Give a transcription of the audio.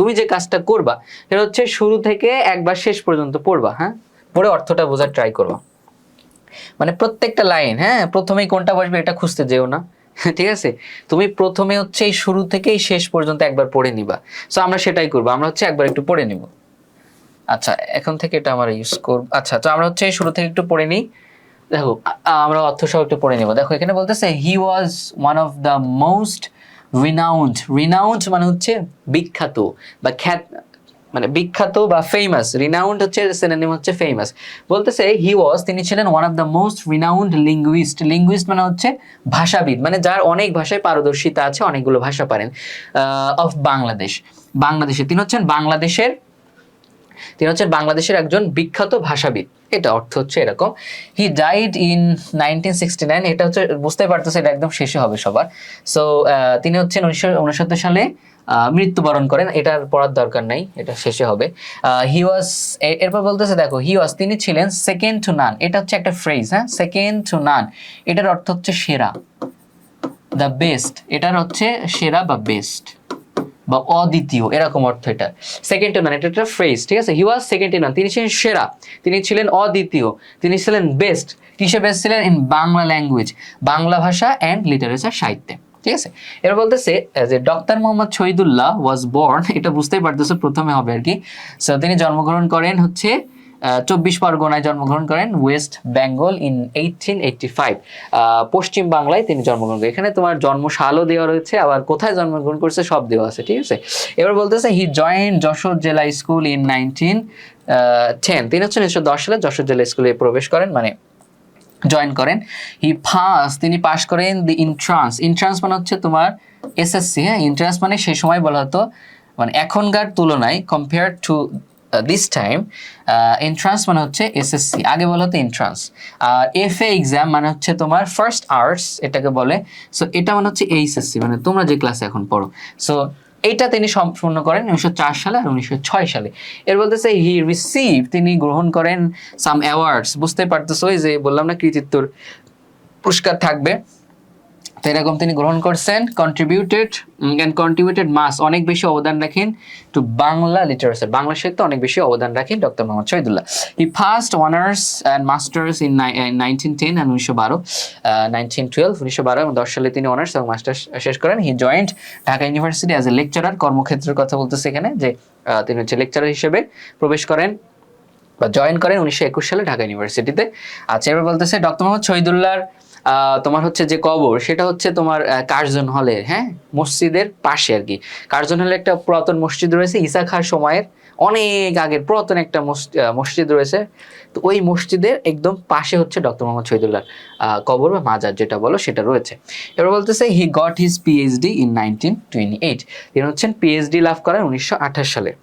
তুমি যে কাজটা করবা, সেটা হচ্ছে শুরু থেকে একবার শেষ পর্যন্ত পড়বা হ্যাঁ? পড়ে অর্থটা বোঝার ট্রাই করবা। মানে প্রত্যেকটা লাইন হ্যাঁ? প্রথমেই কোনটা বসবে এটা খুঁজতে যেও না, ঠিক আছে? তুমি প্রথমে হচ্ছে এই শুরু থেকেই শেষ পর্যন্ত একবার পড়ে নিবা। সো আমরা সেটাই করব, আমরা হচ্ছে একবার একটু পড়ে নিব। আচ্ছা এখন থেকে এটা আমরা ইউজ করব আচ্ছা তো আমরা হচ্ছে শুরু থেকে একটু পড়ে নিই। দেখো আমরা অর্থ সহ একটু পড়ে নিব। দেখো, এখানে বলতেছে he was one of the most renowned renowned মানে হচ্ছে বিখ্যাত বা খ্যাত মানে বিখ্যাত বা ফেমাস রিনাউন্ড হচ্ছে সিনোনিম হচ্ছে ফেমাস বলতেছে হি ওয়াজ তিনি ছিলেন one of the most renowned linguist linguist মানে হচ্ছে ভাষাবিদ মানে যার অনেক ভাষায় পারদর্শিতা আছে, অনেকগুলো ভাষা পারেন অফ বাংলাদেশ বাংলাদেশে তিনি হচ্ছেন বাংলাদেশের, তিনি হচ্ছেন বাংলাদেশের একজন বিখ্যাত ভাষাবিদ। এটা অর্থ হচ্ছে এরকম। He died in nineteen sixty nine এটা হচ্ছে বুঝতে পারতেছে এটা একদম শেষে হবে সবার। সো তিনি হচ্ছেন উনিশশো উনসত্তর সালে মৃত্যুবরণ করেন, এটার পড়ার দরকার নাই, এটা শেষে হবে। হি ওয়াজ এরপর বলতেছে, দেখো হি ওয়াজ তিনি ছিলেন সেকেন্ড টু নান এটা হচ্ছে একটা ফ্রেজ হ্যাঁ? সেকেন্ড টু নান এটার অর্থ হচ্ছে সেরা দ্য বেস্ট এটার হচ্ছে সেরা বা বেস্ট বা অদ্বিতীয়, এরকম অর্থ এটা। সেকেন্ড টু নান এটা একটা ফ্রেজ ঠিক আছে? হি ওয়াজ সেকেন্ড টু নান তিনি ছিলেন সেরা, তিনি ছিলেন অদ্বিতীয়, তিনি ছিলেন বেস্ট কিসে বেস্ট ছিলেন? ইন বাংলা ল্যাঙ্গুয়েজ বাংলা ভাষা অ্যান্ড লিটারেচার সাহিত্যে, ঠিক আছে? এবার বলতেছে যে doctor Mohammad Shahidullah was born এটা বুঝতেই পারতেছে, প্রথমে হবে আর কি। তিনি জন্মগ্রহণ করেন হচ্ছে চব্বিশ পরগনায় জন্মগ্রহণ করেন West Bengal in eighteen eighty five. পশ্চিম বাংলায় তিনি জন্মগ্রহণ করেন। এখানে তোমার জন্ম সালও দেওয়া রয়েছে, আবার কোথায় জন্মগ্রহণ করছে সব দেওয়া আছে, ঠিক আছে? এবার বলতেছে হি জয়েন যশোর জেলা স্কুল ইন নাইনটিন টেন তিনি হচ্ছে উনিশশো দশ সালে যশোর জেলা স্কুলে প্রবেশ করেন মানে জয়েন করেন। হি পাস তিনি পাশ করেন দি ইন্ট্রান্স ইন্ট্রান্স মানে হচ্ছে তোমার এসএসসি হ্যাঁ? ইন্ট্রান্স মানে সেই সময় বলা হতো মানে এখনকার তুলনায় compare to this time entrance মানে হচ্ছে এসএসসি আগে বলা হতো এন্ট্রান্স আর এফ এ এক্সাম মানে হচ্ছে তোমার ফার্স্ট আর্টস এটাকে বলে। সো এটা মানে হচ্ছে এইচএসসি মানে তোমরা যে ক্লাসে এখন পড়ো। সো এইটা তিনি সম্পূর্ণ করেন উনিশশো চার সালে আর উনিশশো ছয় সালে। এর বলতেছে হি রিসিভ তিনি গ্রহণ করেন সাম অ্যাওয়ার্ডস বুঝতে পারতেছো যে বললাম না কৃতিত্বর পুরস্কার থাকবে। তো এরকম তিনি গ্রহণ করছেন কন্ট্রিবিউটেড অ্যান্ড কন্ট্রিবিউটেড মাস অনেক বেশি অবদান রাখেন টু বাংলা লিটারেচার বাংলা সাহিত্যে অনেক বেশি অবদান রাখেন doctor Mohammad Shahidullah. He first honours and masters in nineteen ten and উনিশশো বারো নাইনটিন টুয়েলভ উনিশশো বারো এবং দশ সালে তিনি অনার্স এবং মাস্টার্স শেষ করেন। He joined Dhaka university as a lecturer কর্মক্ষেত্রের কথা বলতেছে এখানে যে আহ, তিনি হচ্ছে লেকচারার হিসেবে প্রবেশ করেন বা জয়েন করেন উনিশশো একুশ সালে ঢাকা ইউনিভার্সিটিতে আচ্ছা এবার বলতেছে ডক্টর মোহাম্মদ শহীদুল্লাহর আহ, তোমার হচ্ছে যে কবর, সেটা হচ্ছে তোমার কার্জন হলের হ্যাঁ? মসজিদের পাশে আর কি। কার্জন হলে একটা পুরাতন মসজিদ রয়েছে ইসা খার সময়ের, অনেক আগের পুরাতন একটা মস- মসজিদ রয়েছে। তো ওই মসজিদের একদম পাশে হচ্ছে ডক্টর মোহাম্মদ শহীদুল্লাহর কবর বা মাজার, যেটা বলো সেটা রয়েছে। এবার বলতেছে he got his PhD in nineteen twenty eight তিনি হচ্ছেন পিএইচডি লাভ করেন উনিশশো আঠাশ সালে।